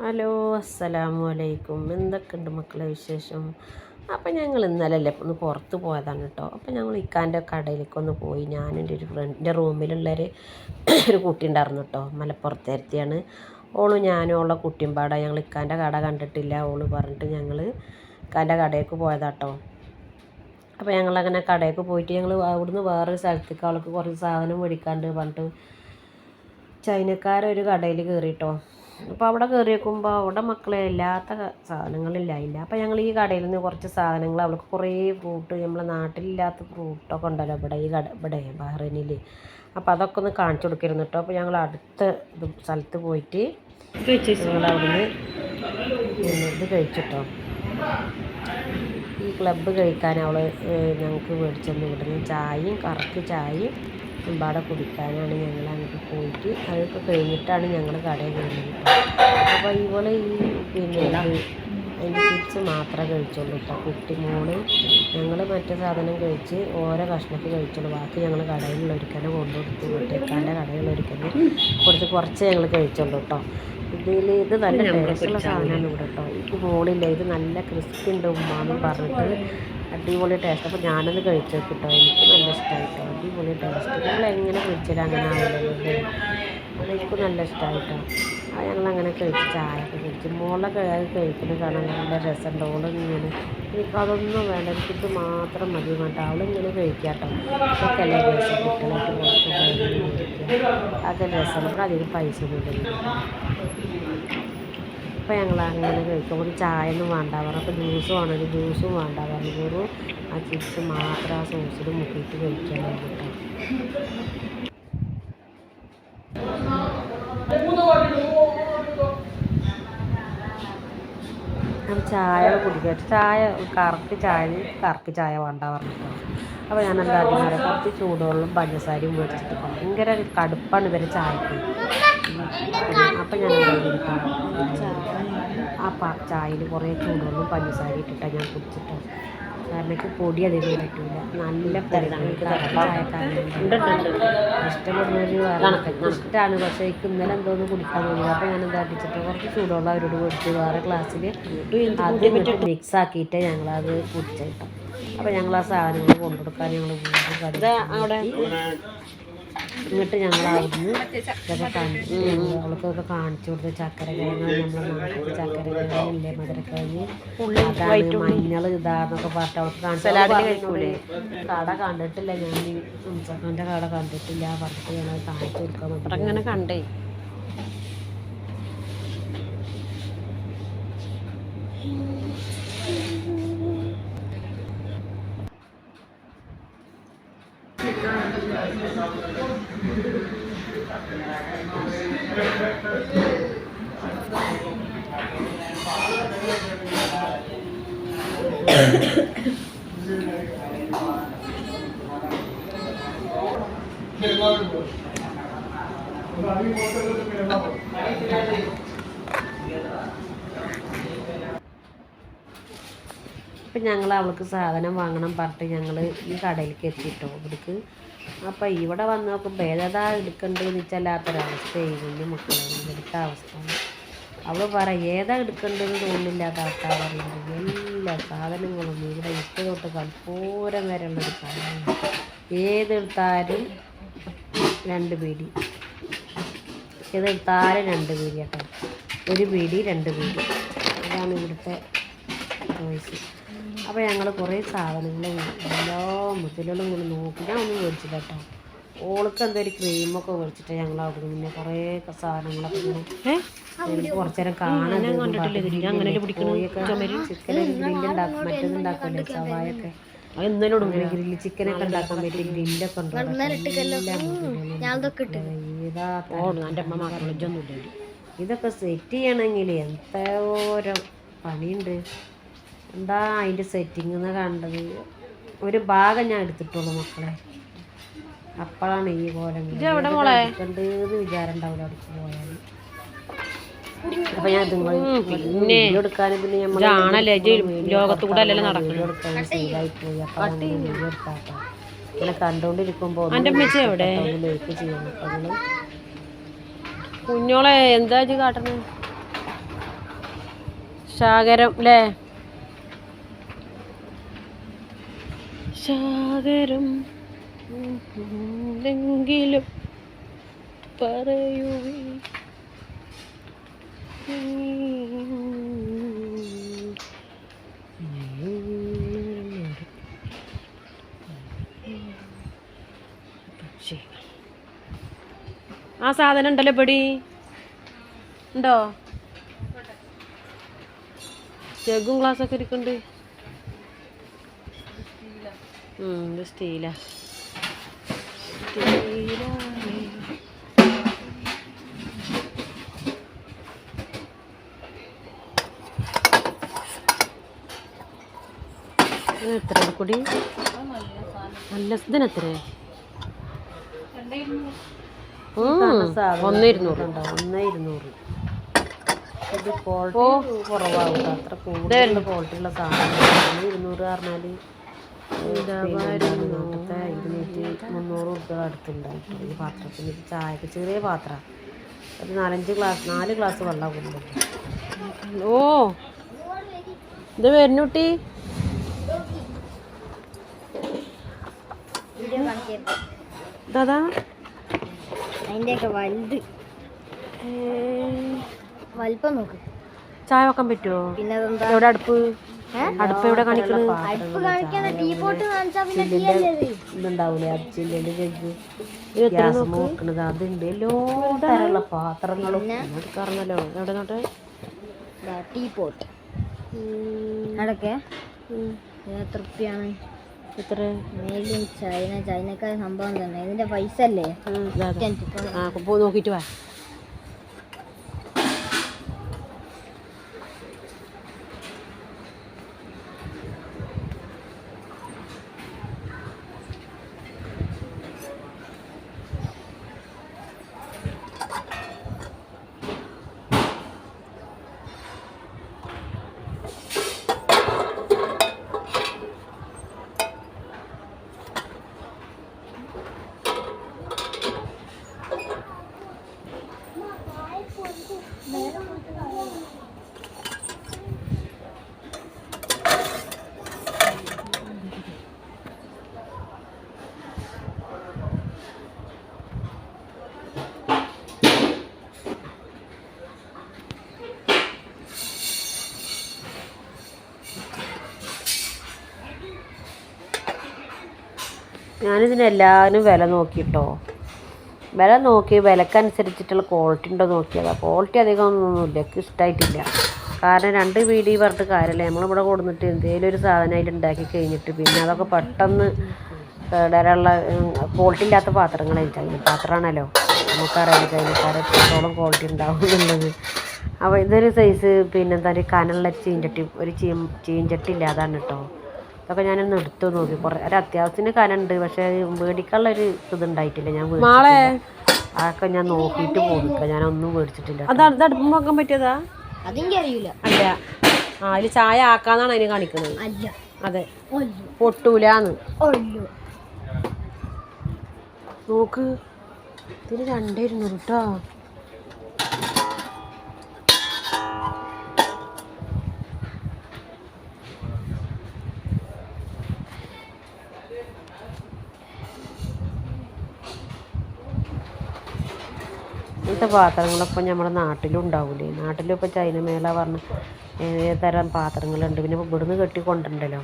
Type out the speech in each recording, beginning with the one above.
Hello അസ്സലാമു അലൈക്കും എന്തൊക്കെയുണ്ട് മക്കളെ വിശേഷം? അപ്പം ഞങ്ങൾ ഇന്നലല്ലേ ഒന്ന് പുറത്ത് പോയതാണ് കേട്ടോ. അപ്പം ഞങ്ങൾ ഇക്കാന്റെ കടയിലേക്ക് ഒന്ന് പോയി. ഞാനും എന്റെ ഒരു ഫ്രണ്ടിന്റെ റൂമിലുള്ളൊരു ഒരു കുട്ടി ഉണ്ടായിരുന്നു കേട്ടോ. മലപ്പുറത്തേരത്തിയാണ്. ഓൾ ഞാനും ഉള്ള കുട്ടിയും പാടാ. ഞങ്ങൾ ഇക്കാന്റെ കട കണ്ടിട്ടില്ല. ഓൾ പറഞ്ഞിട്ട് ഞങ്ങൾ ഇക്കാന്റെ കടയിലേക്ക് പോയതാട്ടോ അപ്പോൾ ഞങ്ങളങ്ങനെ കടയിലേക്ക് പോയിട്ട് ഞങ്ങൾ അവിടെ അവിടുന്ന് വേറൊരു സ്ഥലത്തേക്ക് അവൾക്ക് കുറച്ച് സാധനം മേടിക്കാണ്ട് പറഞ്ഞിട്ട് ചൈനക്കാരൊരു കടയിൽ കയറിട്ടോ അപ്പോൾ അവിടെ കയറി വെക്കുമ്പോൾ അവിടെ മക്കളെ ഇല്ലാത്ത സാധനങ്ങളില്ലായില്ല അപ്പോൾ ഞങ്ങൾ ഈ കടയിൽ നിന്ന് കുറച്ച് സാധനങ്ങൾ അവൾക്ക് കുറേ ഫ്രൂട്ട് നമ്മളെ നാട്ടിലില്ലാത്ത ഫ്രൂട്ടൊക്കെ ഉണ്ടല്ലോ ഇവിടെ ഈ കട ഇവിടെ ബഹ്റൈനിൽ അപ്പോൾ അതൊക്കെ ഒന്ന് കാണിച്ചു കൊടുക്കരുന്നു കേട്ടോ അപ്പോൾ ഞങ്ങൾ അടുത്ത ഇത് സ്ഥലത്ത് പോയിട്ട് അവിടുന്ന് ഇത് കഴിച്ചിട്ടോ ഈ ക്ലബ്ബ് കഴിക്കാൻ അവൾ ഞങ്ങൾക്ക് മേടിച്ചു തന്നു. ഇവിടുന്ന് ചായയും കറക്ക് ചായയും പാടെ കുടിക്കാനാണ് ഞങ്ങൾ അങ്ങോട്ട് പോയിട്ട്. അതൊക്കെ കഴിഞ്ഞിട്ടാണ് ഞങ്ങൾ കടയിൽ കയറിയത് അപ്പോൾ ഇവൾ ഈ പിന്നെ അതിന്റെ ചിപ്സ് മാത്രമേ കഴിച്ചുള്ളൂ കേട്ടോ. കുട്ടി മോൾ ഞങ്ങൾ മറ്റേ സാധനം കഴിച്ച് ഓരോ കഷ്ണത്തിൽ കഴിച്ചുള്ളൂ. ബാക്കി ഞങ്ങൾ കടയിലുള്ളൊരുക്കനെ കൊണ്ടുകൊടുത്തു വീട്ടേക്കാന്റെ കടയിലുള്ളൊരുക്കനെ കൊടുത്ത് കുറച്ച് ഞങ്ങൾ കഴിച്ചുള്ളൂ കേട്ടോ. ഇതിൽ ഇത് നല്ല ടേസ്റ്റുള്ള സാധനമാണ് ഇവിടെ കേട്ടോ. ഇത് മോളില്ല ഇത് നല്ല ക്രിസ്പി ഉണ്ട് ഉമ്മാന്ന് പറഞ്ഞിട്ട്. അടിപൊളി ടേസ്റ്റ് അപ്പോൾ ഞാനത് കഴിച്ചു കേട്ടോ. എനിക്ക് നല്ല ഇഷ്ടമായിട്ടോ അടിപൊളി ടേസ്റ്റ് ഞങ്ങൾ എങ്ങനെ കഴിച്ചാലും അങ്ങനെ ആവില്ലല്ലോ എനിക്ക് നല്ല ഇഷ്ടമായിട്ടോ അത് ഞങ്ങളങ്ങനെ കഴിച്ച് ചായ ഒക്കെ കഴിച്ച് മോളെ കഴിക്കുന്നത് കാണാൻ നല്ല രസമുണ്ട്. ഓളിങ്ങനെ എനിക്ക് അതൊന്നും വേണ്ട. എനിക്കിത് മാത്രം മതി കേട്ടോ അവളിങ്ങനെ കഴിക്കാട്ടോ. ഒക്കെ അല്ലേ രസം? കുട്ടികളായിട്ട് അതൊക്കെ രസമാണ് അതിന് പൈസ ഒന്നും അപ്പോൾ ഞങ്ങൾ അങ്ങനെ കഴിക്കും. ഒരു ചായ ഒന്നും വേണ്ട പറഞ്ഞു അപ്പോൾ ജ്യൂസ് വേണമെങ്കിൽ ജ്യൂസും വേണ്ട. പറഞ്ഞു വെറും ആ ചിപ്സ് മാത്രം ആ സോസിൽ മുക്കിയിട്ട് കഴിക്കാൻ വേണ്ടിയിട്ട് ചായ കുടിക്കുക. ചായ കറുപ്പ് ചായ കറുപ്പ് ചായ വേണ്ട പറഞ്ഞിട്ടോ. അപ്പോൾ ഞാൻ എന്താ പറയുക കുറച്ച് ചൂടുവെള്ളം പഞ്ചസാരയും മേടിച്ചിട്ട് ഭയങ്കര കടുപ്പാണ് ഇവരെ ചായക്ക്. അപ്പം ഞാൻ ആ പാ ചായയിൽ കുറേ ചൂടുവെള്ളം പഞ്ചസാര ഇട്ടിട്ടാണ് ഞാൻ കുടിച്ചിട്ട്. കാരണം എനിക്ക് പൊടി അധികം പറ്റില്ല നല്ല ഇഷ്ടപ്പെടുന്നൊരു ഇഷ്ടമാണ് പക്ഷേ എനിക്ക് ഇന്നലെ എന്തോന്ന് കുടിക്കാൻ തോന്നിയത് അപ്പോൾ ഞാൻ എന്താ അടിച്ചിട്ട് കുറച്ച് ചൂടുള്ള അവരോട് കൊടുത്തു വേറെ ക്ലാസ്സിൽ അത് മിക്സ് ആക്കിയിട്ട് ഞങ്ങളത് കുടിച്ചിട്ടോ. അപ്പോൾ ഞങ്ങൾ ആ സാധനങ്ങൾ കൊണ്ടുകൊടുക്കാൻ ഞങ്ങൾ വീണ്ടും എന്നിട്ട് ഞങ്ങൾ അവിടുന്ന് ഇതൊക്കെ കാണിച്ചു അവൾക്കൊക്കെ കാണിച്ചു കൊടുത്ത് ചക്കര കിഴങ്ങ് നമ്മളെ നാട്ടിൽ ചക്കര കിഴങ്ങില്ലേ മധുരക്കിഴങ്ങ് അതാണ് മഞ്ഞൾ ഇതാന്നൊക്കെ പറഞ്ഞിട്ട് അവൾക്ക് കാണിച്ചു. കട കണ്ടിട്ടില്ല ഞാൻ ഉത്സവന്റെ കട കണ്ടിട്ടില്ല പറഞ്ഞിട്ട് ഞങ്ങൾ കാണിച്ചു കൊടുക്കാൻ വേണ്ടി. അങ്ങനെ കണ്ടേ. അപ്പം ഞങ്ങൾ അവൾക്ക് സാധനം വാങ്ങണം പറഞ്ഞിട്ട് ഞങ്ങൾ ഈ കടയിലേക്ക് എത്തിയിട്ടോ ഇവിടേക്ക് അപ്പം ഇവിടെ വന്ന് നോക്കുമ്പോൾ ഏതാ എടുക്കേണ്ടതെന്ന് വെച്ചല്ലാത്തൊരവസ്ഥയായി കുഞ്ഞു മക്കളെ എടുത്ത അവസ്ഥ. അവൾ പറ ഏതാ എടുക്കേണ്ടതെന്ന് തോന്നില്ല താത്ത പറയുന്നത്. എല്ലാ സാധനങ്ങളും ഇവിടെ ഇട്ട് തൊട്ട് കൽപ്പൂരം വരെയുള്ളൊരു സാധനമാണ്. ഏതെടുത്താലും രണ്ട് പീടി. ഏതെടുത്താലും രണ്ട് പീടി കേട്ടോ. ഒരു പീടി രണ്ട് പീടി. അതാണ് ഇവിടുത്തെ ചോയ്സ് അപ്പോൾ ഞങ്ങൾ കുറേ സാധനങ്ങൾ എല്ലാ മുതലുകളും ഇങ്ങനെ നോക്കി. ഞാൻ ഒന്നും മേടിച്ചില്ല കേട്ടോ. ഓൾക്ക് എന്തൊരു ക്രീമൊക്കെ മേടിച്ചിട്ട് ഞങ്ങൾ അവിടെ പിന്നെ കുറേ സാധനങ്ങളൊക്കെ ഇങ്ങനെ എനിക്ക് കുറച്ച് നേരം കാണാൻ ചിക്കൻ സവായൊക്കെ. ഇന്നലോടും ഗ്രില്ല് ചിക്കനൊക്കെ ഉണ്ടാക്കാൻ പറ്റിയ ഗ്രില്ലൊക്കെ ഇതൊക്കെ സെറ്റ് ചെയ്യണമെങ്കിൽ എന്തോരം പണിയുണ്ട്. എന്താ അതിന്റെ സെറ്റിംഗ് എന്ന് കണ്ടത്? ഒരു ഭാഗം ഞാൻ എടുത്തിട്ടുള്ളൂ മക്കളെ. അപ്പോഴാണ് ഈ കോലം കണ്ടത് വിചാരം ഉണ്ടാവില്ല അവിടേക്ക് പോയാൽ അപ്പൊ ഞാൻ പിന്നെ ലോകത്ത് കൂടെ അല്ലല്ലോ ഇങ്ങനെ കണ്ടോണ്ടിരിക്കുമ്പോ ലൈക്ക് ചെയ്യണം. കുഞ്ഞോളെ എന്താ കാട്ടണേ? ശാകരം അല്ലേ ശാകരം എന്തെങ്കിലും പറയുവി. ആ സാധനം ഉണ്ടല്ലോ പടി. ഉണ്ടോ? ജഗും ഗ്ലാസ്സൊക്കെ ഇരിക്കുന്നുണ്ട്. ഉം, ഇത് സ്റ്റീലാ സ്റ്റീലാണ് എത്ര കൂടി? നല്ല ഇതിന് എത്ര ഒന്ന് ഇരുന്നൂറ്. ഒന്ന് ഇരുന്നൂറ്. ഇത് ക്വാളിറ്റി കുറവാകും അത്ര കൂടുതൽ ക്വാളിറ്റി ഉള്ള. സാധനം ഇരുന്നൂറ് പറഞ്ഞാൽ നാട്ടത്തെ ഇരുന്നൂറ്റി മുന്നൂറ് റുപ്യ അടുത്തുണ്ടായിട്ട് ഈ പാത്രത്തിന് ചായക്ക് ചെറിയ പാത്രം. ഒരു നാലഞ്ച് ഗ്ലാസ് നാല് ഗ്ലാസ് വെള്ളം കൊടുക്കും ഓ ഇത് വരുന്നുട്ടി ദാദാ അതിന്റെയൊക്കെ വലുത്. വലിപ്പം നോക്ക്. ചായ വെക്കാൻ പറ്റുമോ പിന്നെ എവിടെ അടുപ്പ്? അടുപ്പ് എവിടെ ഗ്യാസ് നോക്കണത് അതുണ്ട്. എല്ലാ തരമുള്ള പാത്രങ്ങളും കറന്നല്ലോ എവിടെ നോട്ടെ ടീ പോട്ട്. അടക്കെ എത്ര റുപ്യാണ് എത്ര? മേഡ് ഇൻ ചൈന ചൈനക്കാര സംഭവം തന്നെ. ഇതിന്റെ പൈസ അല്ലേ? നോക്കിയിട്ട് വാ. ഞാനിതിന് എല്ലാവരും വില നോക്കിട്ടോ. വില നോക്കി വിലക്കനുസരിച്ചിട്ടുള്ള ക്വാളിറ്റി ഉണ്ടോ നോക്കിയതാ. ക്വാളിറ്റി അധികം ഒന്നുമില്ല എനിക്ക് ഇഷ്ടമായിട്ടില്ല കാരണം രണ്ട് വീഡിയോ പറഞ്ഞിട്ട് കാര്യമില്ല. നമ്മളിവിടെ കൊടുത്തിട്ട് എന്തെങ്കിലും ഒരു സാധനം അതിൽ ഉണ്ടാക്കി കഴിഞ്ഞിട്ട് പിന്നെ അതൊക്കെ പെട്ടെന്ന് കേടാനുള്ള ക്വാളിറ്റി ഇല്ലാത്ത പാത്രങ്ങളായി ചൈന പാത്രമാണല്ലോ. നമുക്കറിയാം ചൈനക്കാരെ എത്രത്തോളം ക്വാളിറ്റി ഉണ്ടാവും എന്നുള്ളത്. അപ്പോൾ ഇതൊരു സൈസ് പിന്നെന്താ പറയുക കനുള്ള ചീഞ്ചട്ടി ഒരു ചീ ചീഞ്ചട്ടി ഇല്ലാതാണ് കേട്ടോ. അതൊക്കെ ഞാനൊന്ന് എടുത്തു നോക്കി. കുറേ ഒരു അത്യാവശ്യത്തിന് കനുണ്ട് പക്ഷേ മേടിക്കാനുള്ള ഒരു ഇതുണ്ടായിട്ടില്ല. ഞാൻ നാളെ. അതൊക്കെ ഞാൻ നോക്കിയിട്ട് പോന്നിക്ക ഞാനൊന്നും മേടിച്ചിട്ടില്ല. അതാണ് അത് അടുപ്പം വെക്കാൻ പറ്റിയതാ? അതെനിക്ക് അറിയില്ല അല്ല. ആ അതിൽ ചായ ആക്കാന്നാണ് അതിന് കാണിക്കുന്നത്. അല്ല. അതെ. ഒല്ലു പൊട്ടൂലാന്ന്. ഒല്ലു നോക്ക്. ഇതിന് രണ്ടേ ഇരുന്നൂറ് കേട്ടോ ഇങ്ങനത്തെ പാത്രങ്ങളൊക്കെ നമ്മുടെ നാട്ടിലും ഉണ്ടാവില്ലേ നാട്ടിലും ഇപ്പോൾ ചൈന മേള പറഞ്ഞ തരം പാത്രങ്ങളുണ്ട്. പിന്നെ ഇവിടുന്ന് കെട്ടി കൊണ്ടുണ്ടല്ലോ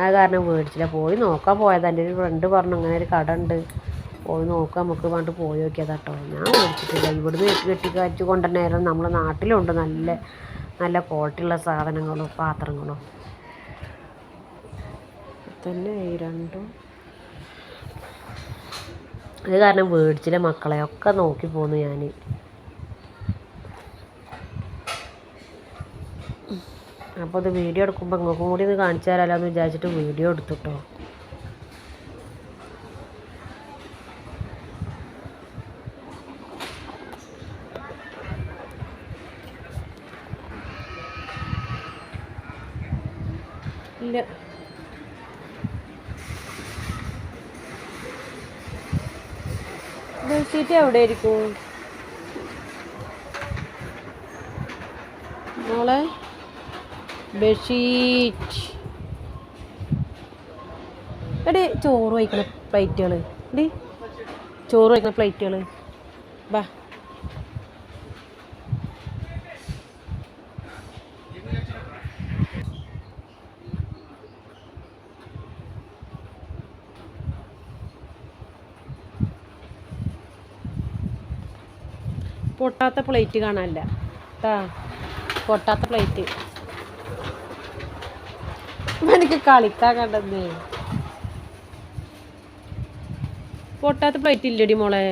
ആ കാരണം മേടിച്ചില്ല. പോയി നോക്കാൻ പോയത്. എന്റെ ഒരു ഫ്രണ്ട് പറഞ്ഞു അങ്ങനെ ഒരു കട ഉണ്ട്. പോയി നോക്കാം. നമുക്ക് വേണ്ടി പോയി നോക്കിയത് കേട്ടോ ഞാൻ മേടിച്ചിട്ടില്ല. ഇവിടുന്ന് കെട്ടി കെട്ടി കൊണ്ടുതന്നെയായിരുന്നു നമ്മുടെ നാട്ടിലുണ്ട് നല്ല നല്ല ക്വാളിറ്റി ഉള്ള സാധനങ്ങളും പാത്രങ്ങളും. തന്നെ ഈ രണ്ടും അത് കാരണം മേടിച്ചില്ല മക്കളെ ഒക്കെ നോക്കി പോന്നു ഞാൻ അപ്പോൾ ഇത് വീഡിയോ എടുക്കുമ്പോൾ ഇങ്ങോട്ടും കൂടി ഒന്ന് കാണിച്ചു തരാമല്ലോ എന്ന് വിചാരിച്ചിട്ട് വീഡിയോ എടുത്തുട്ടോ ഇല്ല ബെഡ്ഷീറ്റ് എവിടെ ആയിരിക്കും മോളെ ബെഡ്ഷീറ്റ്. എടി ചോറ് വയ്ക്കണ പ്ലേറ്റുകൾ എടി ചോറ് വയ്ക്കണ പ്ലേറ്റുകൾ ബാ. പൊട്ടാത്ത പ്ലേറ്റ് കാണാനില്ല. കേട്ടാ പൊട്ടാത്ത പ്ലേറ്റ്. എനിക്ക് കളിക്കാൻ കണ്ടത്. പൊട്ടാത്ത പ്ലേറ്റ് ഇല്ലടി മോളെ.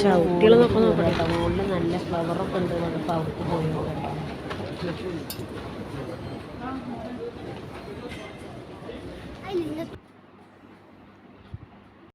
ചവിട്ടികൾ നോക്കാൻ നോക്കട്ടെ. മുകളിൽ നല്ല ഫ്ലവറൊക്കെ ഉണ്ട്. നമുക്ക് അവിടേക്ക് പോയി നോക്കട്ടെ